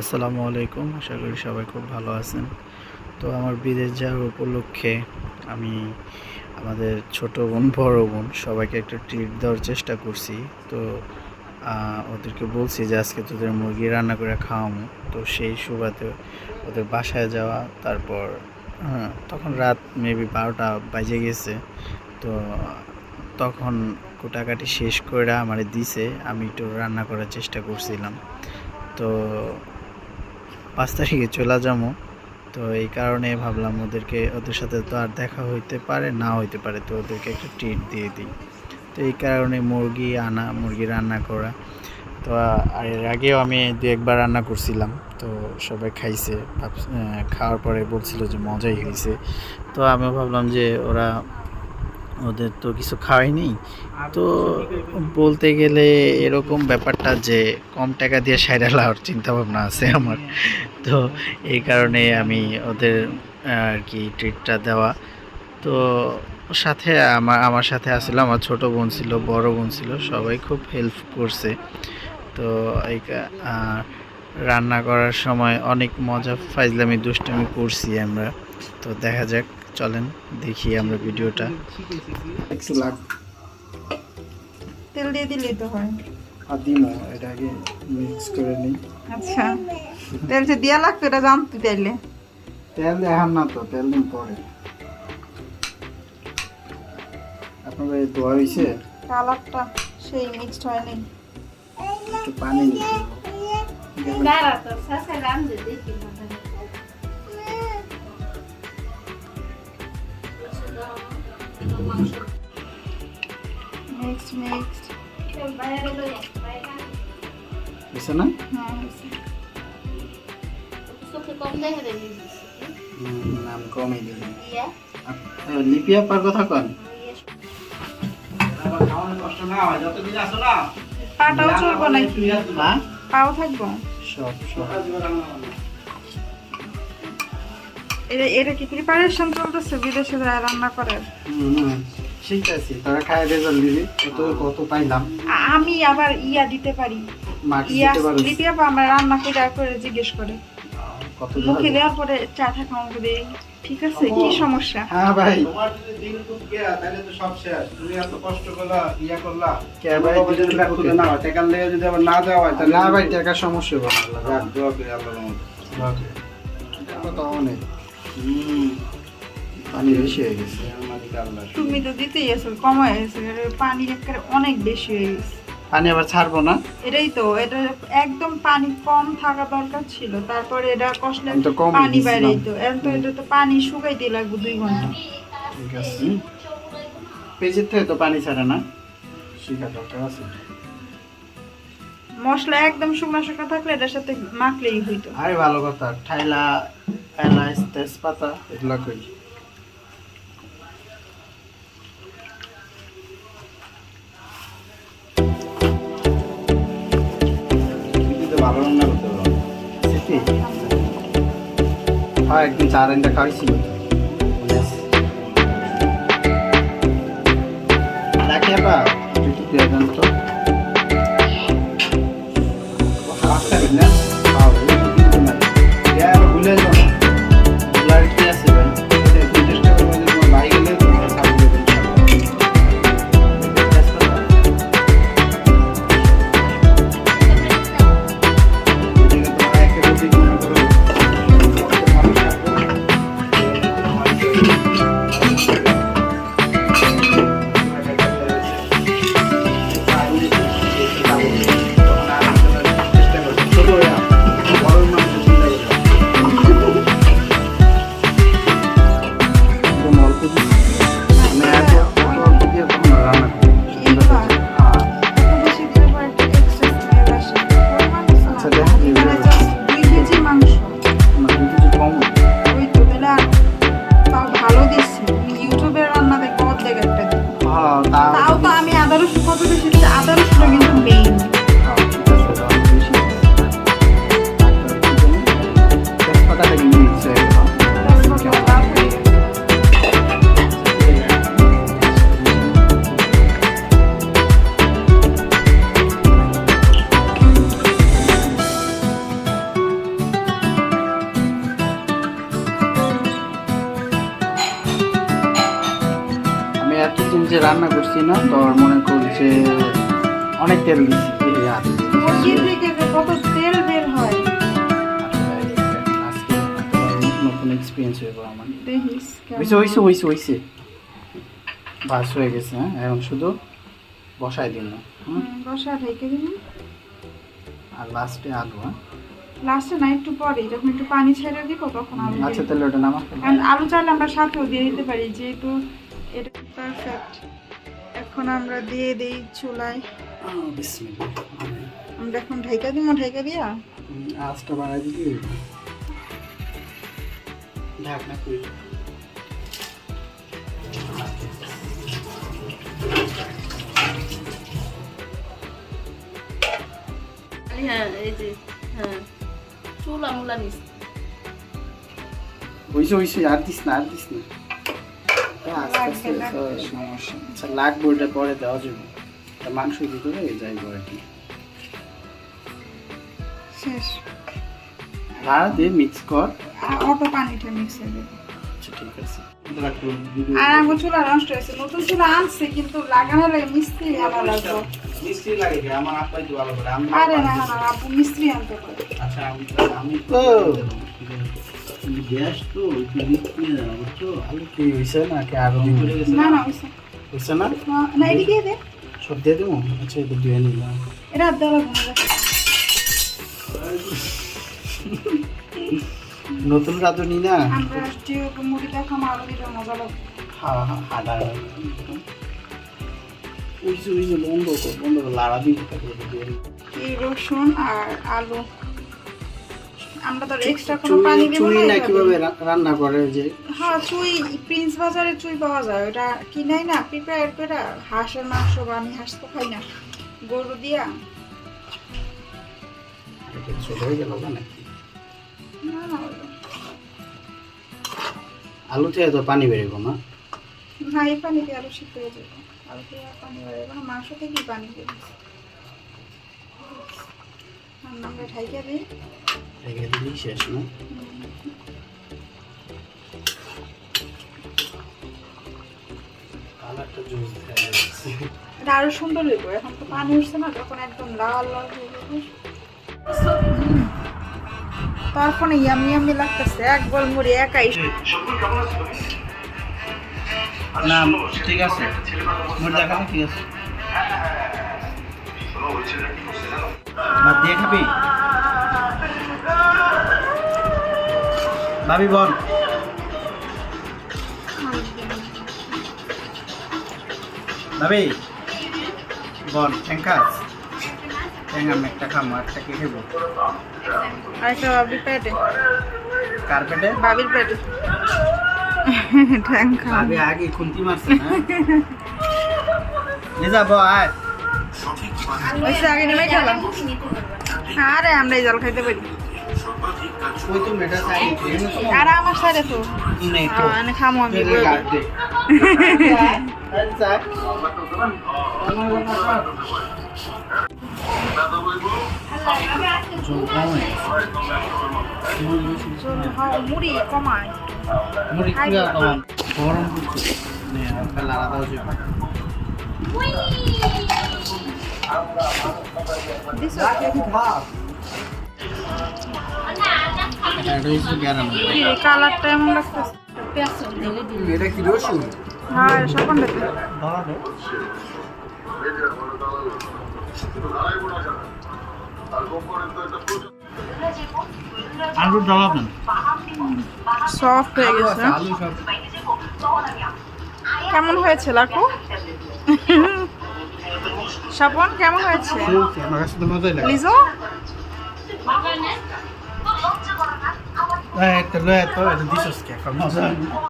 আসসালামু আলাইকুম, আশা করি সবাই খুব ভালো আছেন। তো আমার বিদেশ যাওয়ার উপলক্ষে আমি আমাদের ছোট বোন, বড় বোন, সবাইকে একটা ট্রিট দেওয়ার চেষ্টা করছি। তো ওদেরকে বলছি যে আজকে তোদের মুরগি রান্না করে খাওয়াবো। তো সেই সুবাদে ওদের বাসায় যাওয়া, তারপর তখন রাত মেবি বারোটা বাজে গেছে। তো, তখন কোটাকাটি শেষ করে আমার দিছে, আমি একটু রান্না করার চেষ্টা করছিলাম। তো পাঁচ তারিখে চলে যাব। তো এই কারণে ভাবলাম ওদেরকে, ওদের সাথে তো আর দেখা হইতে পারে, না হইতে পারে, তো ওদেরকে একটা ট্রিট দিয়ে দিই। তো এই কারণে মুরগি আনা, মুরগি রান্না করা। তো এর আগেও আমি দু একবার রান্না করছিলাম। তো সবাই খাইছে খাওয়ার পরে বলছিল যে মজাই হয়েছে তো আমিও ভাবলাম যে ওরা ওদের তো কিছু খাওয়াইনি তো বলতে গেলে এরকম ব্যাপারটা যে কম টাকা দিয়ে সাইডা লাওয়ার চিন্তা ভাবনা আছে আমার। তো এই কারণে আমি ওদের আর কি ট্রিটটা দেওয়া। তো সাথে আমার আমার সাথে আসলে, আমার ছোট বোন ছিল, বড় বোন ছিল, সবাই খুব হেল্প করছে। তো এই রান্না করার সময় অনেক মজা, ফাইজলামি, দুষ্টামি করছি আমরা। তো দেখা যাক চলেন দেখি আমরা ভিডিওটা। একটু লাগ। তেল দিয়ে দিলেই তো হয়। আর দিমো এটা আগে মিক্স করে নিই। আচ্ছা তেল যে দিয়া লাগতো এটা জানতে চাইলে। তেল দেখান না তো তেল দিন পরে। আপনার এই দোয়া হয়েছে কালারটা সেই মিক্সড হয়নি। একটু পানি নিতে Cara, tô só segurando o dedo. Mixed mixed হয়েছে না হ্যাঁ নাম কমই দিলেন Iya. লিপিয়া কথা কন। পাটাও চলবো নাকি? পাও থাকব। সব সব। এটা এটা কি প্রিপারেশন চলতেছে বিদেশে যায় রান্না করার হুম, হুম, ঠিক আছে তোরা খায় রেজাল্ট দিবি কত কত পাইলাম। আমি আবার ইয়া দিতে পারি। ইয়া দিতে রান্না করে করে জিজ্ঞেস করে। কত মুখে দেওয়ার পরে চা থাকা আমাকে দেয় ঠিক আছে কি সমস্যা? হ্যাঁ ভাই। তোমার যদি দিন খুব গিয়া তাহলে তো সব শেষ। তুমি এত কষ্ট করলা ইয়া করলা। কে ভাই যদি লাখ খুঁজে না হয় টাকার লেগে যদি আবার না দেওয়া হয় তাহলে না ভাই টাকার সমস্যা হবে। আল্লাহ দোয়া করি আল্লাহর রহমতে। টাকা তো অনেক। হুম, পানি বেশি হয়ে গেছে। আল্লাহ। তুমি তো দিতেই আছো কম হয়ে গেছে পানি একেবারে অনেক বেশি হয়ে গেছে। পানি আবার ছাড়বো না? এটাই তো এটা একদম পানি কম থাকা দরকার ছিল তারপরে এটা কষলে পানি। বাইরেই তো এখন তো এটা তো পানি শুকাইতে লাগবে দুই ঘণ্টা। ঠিক আছে। থেকে তো পানি ছাড়ে না। শিখা দরকার আছে। মশলা একদম শুকনো শুকনো থাকলে এটার সাথে মাখলেই হইতো। আরে ভালো কথা, ঠাইলা, এলাচ, তেজপাতা, এগুলা কই? হ্যাঁ একদিন চা রান্না খাইছিল রাখি আপা যে রান্না করছি না তোর মনে কর যে অনেক তেল কত বের হয়। নতুন এক্সপিরিয়েন্স আমার। বাস হয়ে গেছে হ্যাঁ এখন শুধু দিন না বসা আর লাস্টে আলু হ্যাঁ। লাস্টে না একটু পরে যখন একটু পানি ছেড়ে দিব তখন আলু আচ্ছা তাহলে ওটা নামা আলু চাইলে আমরা সাথেও দিয়ে দিতে পারি যেহেতু এটা পারফেক্ট এখন আমরা দিয়ে দিই চুলায়। আমরা এখন ঢেকে দিব ঢেকে দিয়া? আঁচটা বাড়াই দিবি ঢাকনা খুলে। হ্যাঁ এই যে হ্যাঁ। চুলা মুলা নিস। হইছে হইছে আর দিস না আর দিস না। আস্তে আস্তে। সমস্যা আচ্ছা লাগবে ওটা পরে দেওয়া যাবে। এটা মাংস ভিতরে যাইব আর কি শেষ। আর দিয়ে মিক্স কর। আর পানিটা মিক্সে দেবো আচ্ছা ঠিক আছে। আর আমার চুলা নষ্ট হয়েছে। নতুন চুলা আনছে কিন্তু লাগানো লাগে মিস্ত্রি মিষ্টি লাগে কি? আমার আপাই তো ভালো করে। আরে না না আপু মিস্ত্রি আনতে পারে। আচ্ছা আমি আমি তো গ্যাস তো একটু লিক নিয়ে যাওয়া বুঝছ কি হইছে না? কি আরও না না হয়েছে না না এদিকে দে। সব দিয়ে দেবো? আচ্ছা এটা দিয়ে নিলাম এটা আর দেওয়া লাগবে। না নতুন রাঁধুনি না আমরা যেহেতু মুড়িটা খামা আলু দিলে মজা লাগবে। হ্যাঁ হ্যাঁ হাডা উইছে উইছে বন্ধ কর বন্ধ কর লাড়া রসুন আর আলু। আমরা তো এক্সট্রা কোনো পানি দেবো চুই না না কীভাবে রান্না করে যে? হ্যাঁ চুই প্রিন্স বাজারে চুই পাওয়া যায়। ওটা কিনাই না প্রিপেয়ার করে হাঁসের মাংস বা আমি হাঁস তো খাই না। গরু দিয়া। আলু থেকে তো পানি বেরোবো না? না এই পানি দিয়ে আলু সিদ্ধ হয়ে যাবে। আলু দিয়ে পানি বেরোবে মাংস থেকেই পানি দেবে আর আমরা ঢাইকা দিই রেখে দিলেই শেষ না কালারটা জুস দেখা যাচ্ছে এটা আরও সুন্দর হইব এখন তো পানি উঠছে না তখন একদম লাল লাল হয়ে যাবে তারপরে ইয়ামি ইয়ামি লাগতেছে এক বল মুড়ি একাই না ঠিক আছে ঠিক আছে ভাত দিয়ে খাবি? ভাবি বল। ভাবি বল ঠ্যাঙ্কাস ঠ্যাঙ্গা আমি একটা খামো একটা কে খেবো আরেকটা বাবির পেটে। কার্পেটে বাবির পেটে। ভাবি আগে খুন্তি মারছে না নিয়ে যাব আয়। আগে নেমে খেলাম আরে আমরা এই জল খাইতে পারি। ওই তো মেটা সাইড। আর আমার সাইডে তো। খামো আমি মুড়ি কমায়। মুড়ি কিরা কমান গরম করছে কালারটা এমন লাগতেছে পেঁয়াজ দিলে দিলে এটা কি রসুন? হ্যাঁ আলুর সফট হয়ে গেছে। কেমন হয়েছে লাকু? স্বপন কেমন হয়েছে? লিজো? একটা লয় তো মজা